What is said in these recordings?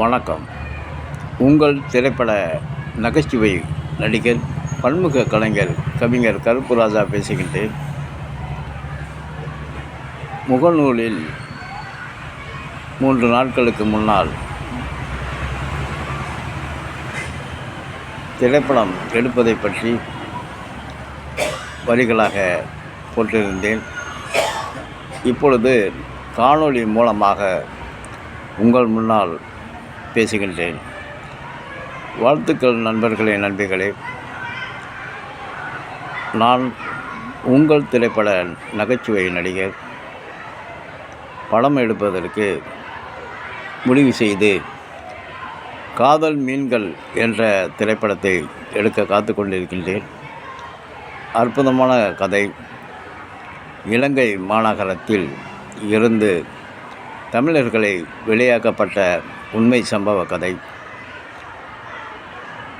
வணக்கம். உங்கள் திரைப்பட நகைச்சுவை நடிகர் பன்முக கலைஞர் கவிஞர் கருப்பு ராஜா பேசுகின்றேன். முகநூலில் மூன்று நாட்களுக்கு முன்னால் திரைப்படம் எடுப்பதை பற்றி வரிகளாக போட்டிருந்தேன். இப்பொழுது காணொளி மூலமாக உங்கள் முன்னால் பேசுகின்றேன். வாழ்த்துக்கள் நண்பர்களே நண்பிகளே. நான் உங்கள் திரைப்பட நகைச்சுவை நடிகர். படம் எடுப்பதற்கு முடிவு செய்து காதல் மீன்கள் என்ற திரைப்படத்தை எடுக்க காத்து கொண்டிருக்கின்றேன். அற்புதமான கதை. இலங்கை மாநகரத்தில் இருந்து தமிழர்களை வெளியாக்கப்பட்ட உண்மை சம்பவ கதை.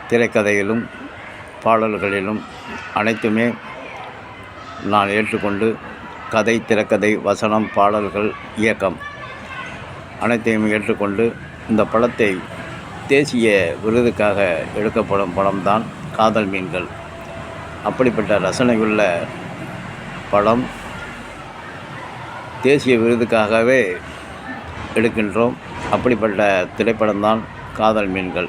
திரைக்கதையிலும் பாடல்களிலும் அனைத்துமே நான் ஏற்றுக்கொண்டு கதை திரைக்கதை வசனம் பாடல்கள் இயக்கம் அனைத்தையும் ஏற்றுக்கொண்டு இந்த படத்தை தேசிய விருதுக்காக எடுக்கப்படும் படம்தான் காதல் மீன்கள். அப்படிப்பட்ட ரசனையுள்ள படம் தேசிய விருதுக்காகவே எடுக்கின்றோம். அப்படிப்பட்ட திரைப்படம்தான் காதல் மீன்கள்.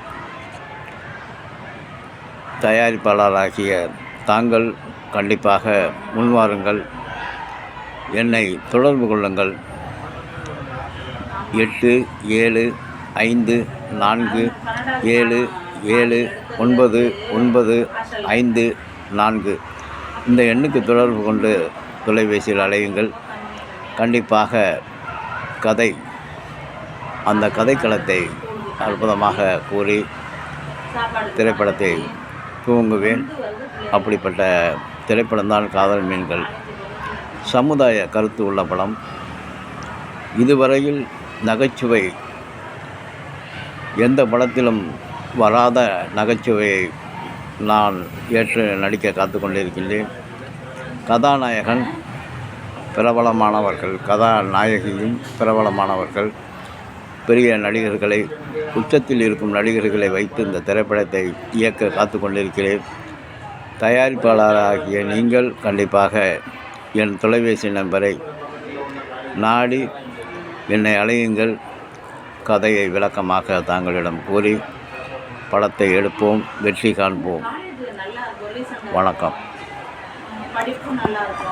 தயாரிப்பாளராகிய தாங்கள் கண்டிப்பாக முன்வாருங்கள். என்னை தொடர்பு கொள்ளுங்கள். எட்டு ஏழு ஐந்து நான்கு ஏழு ஏழு ஒன்பது ஒன்பது ஐந்து நான்கு. இந்த எண்ணுக்கு தொடர்பு கொண்டு தொலைபேசியில் அலையுங்கள். கண்டிப்பாக கதை அந்த கதைக்களத்தை அற்புதமாக கூறி திரைப்படத்தை துவங்குவேன். அப்படிப்பட்ட திரைப்படம்தான் காதல் மீன்கள். சமுதாய கருத்து உள்ள படம். இதுவரையில் நகைச்சுவை எந்த படத்திலும் வராத நகைச்சுவையை நான் ஏற்று நடிக்க காத்து கொண்டிருக்கின்றேன். கதாநாயகன் பிரபலமானவர்கள் கதாநாயகியும் பிரபலமானவர்கள். பெரிய நடிகர்களை உச்சத்தில் இருக்கும் நடிகர்களை வைத்து இந்த திரைப்படத்தை இயக்க காத்து கொண்டிருக்கிறேன். தயாரிப்பாளராகிய நீங்கள் கண்டிப்பாக என் தொலைபேசி நம்பரை நாடி என்னை அழையுங்கள். கதையை விளக்கமாக தாங்களிடம் கூறி படத்தை எடுப்போம் வெற்றி காண்போம். வணக்கம். நல்லா இருக்கும்.